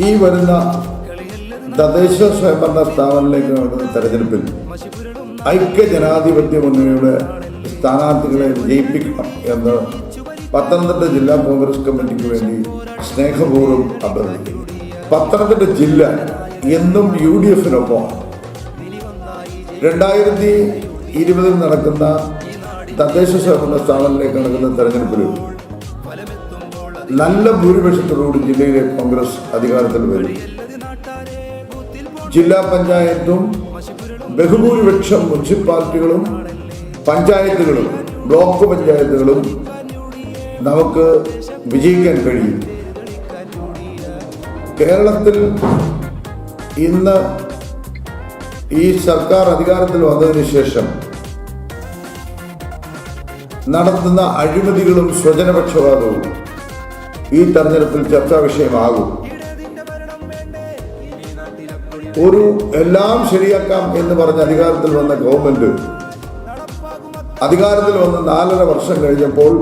ഈ വരുന്ന തദ്ദേശ സ്വയംഭരണ സ്ഥാപനങ്ങളിലേക്ക് നടക്കുന്ന തെരഞ്ഞെടുപ്പിൽ ഐക്യ ജനാധിപത്യ മുന്നണിയുടെ സ്ഥാനാർത്ഥികളെ വിജയിപ്പിക്കണം എന്ന് പത്തനംതിട്ട ജില്ലാ കോൺഗ്രസ് കമ്മിറ്റിക്ക് വേണ്ടി സ്നേഹപൂർവം അഭ്യർത്ഥിക്കുന്നു. പത്തനംതിട്ട ജില്ല എന്നും യു ഡി എഫിനൊപ്പം രണ്ടായിരത്തി ഇരുപതിൽ നടക്കുന്ന തദ്ദേശ സ്വയംഭരണ സ്ഥാപനങ്ങളിലേക്ക് നടക്കുന്ന തെരഞ്ഞെടുപ്പിൽ നല്ല ഭൂരിപക്ഷത്തോടുകൂടി ജില്ലയിലെ കോൺഗ്രസ് അധികാരത്തിൽ വരും. ജില്ലാ പഞ്ചായത്തും ബഹുഭൂരിപക്ഷം മുനിസിപ്പാലിറ്റികളും പഞ്ചായത്തുകളും ബ്ലോക്ക് പഞ്ചായത്തുകളും നമുക്ക് വിജയിക്കാൻ കഴിയും. കേരളത്തിൽ ഇന്ന് ഈ സർക്കാർ അധികാരത്തിൽ വന്നതിന് ശേഷം നടത്തുന്ന അഴിമതികളും സ്വജനപക്ഷപാതവും ഈ തെരഞ്ഞെടുപ്പിൽ ചർച്ചാ വിഷയമാകും. ഒരു എല്ലാം ശരിയാക്കാം എന്ന് പറഞ്ഞ് അധികാരത്തിൽ വന്ന ഗവൺമെന്റ് അധികാരത്തിൽ വന്ന് നാലര വർഷം കഴിഞ്ഞപ്പോൾ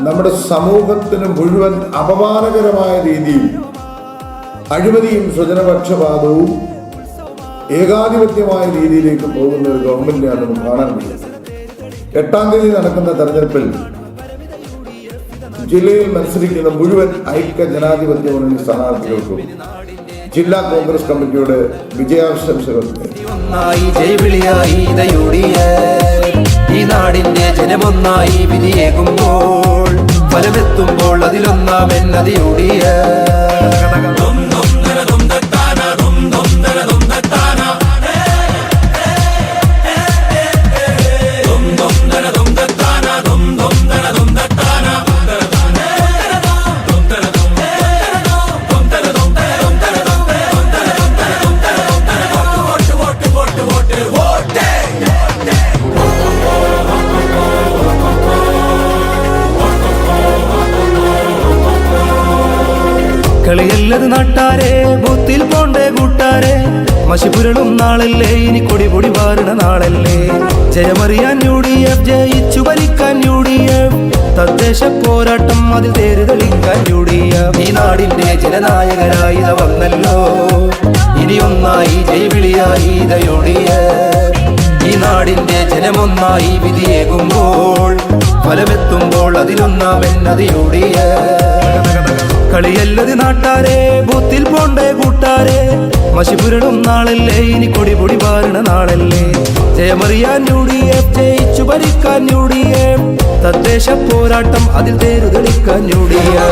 നമ്മുടെ സമൂഹത്തിന് മുഴുവൻ അപമാനകരമായ രീതിയിൽ അഴിമതിയും സ്വജനപക്ഷപാതവും ഏകാധിപത്യമായ രീതിയിലേക്ക് പോകുന്ന ഒരു ഗവൺമെന്റിനെയാണ് നമുക്ക് കാണാൻ കഴിയുന്നത് എട്ടാം തീയതി നടക്കുന്ന തെരഞ്ഞെടുപ്പിൽ ജില്ലയിൽ മത്സരിക്കുന്ന മുഴുവൻ ഐക്യ ജനാധിപത്യ മുന്നണി സ്ഥാനാർത്ഥികൾക്കും ജില്ലാ കോൺഗ്രസ് കമ്മിറ്റിയുടെ വിജയാശംസകൾ ഈ നാടിന്റെ ജനമൊന്നായി വിധിയേകുമ്പോൾ ഫലമെത്തുമ്പോൾ അതിലൊന്നാം എന്നതിയുടിയ കളിയല്ലത് നാട്ടാരെ ബൂത്തിൽ പോണ്ടേ കൂട്ടാരെ. മഷിപുരളും നാളല്ലേ ഇനി കൊടി പൊടി വാരണ നാളല്ലേ. ജയമറിയാൻ യു ഡി എഫ് ജയിച്ചു ഭരിക്കാൻ യു ഡി എഫ് തദ്ദേശ പോരാട്ടം അതിൽ തേര് തെളിക്കാൻ യു ഡി എഫ് ഈ നാടിന്റെ ജനനായകരായി വന്നല്ലോ. ഇനി ഒന്നായി ജൈവിളിയായി യു ഡി എഫ് ഈ നാടിന്റെ ജനമൊന്നായി വിധിയേകുമ്പോൾ ഫലമെത്തുമ്പോൾ അതിലൊന്നാമെന്നത് യു ഡി എഫ് കളിയല്ലത് നാട്ടാരെ ബൂത്തിൽ പോണ്ടേ കൂട്ടാരെ. മഷിപുരളും നാളല്ലേ ഇനി കൊടി പൊടി വാരണ നാളല്ലേ. ജയമറിയാൻ യു ഡി എഫ് ജയിച്ചു ഭരിക്കാൻ യു ഡി എഫ്. തദ്ദേശ പോരാട്ടം അതിൽ തേരുതെടുക്കാൻ ഞൂടിയേ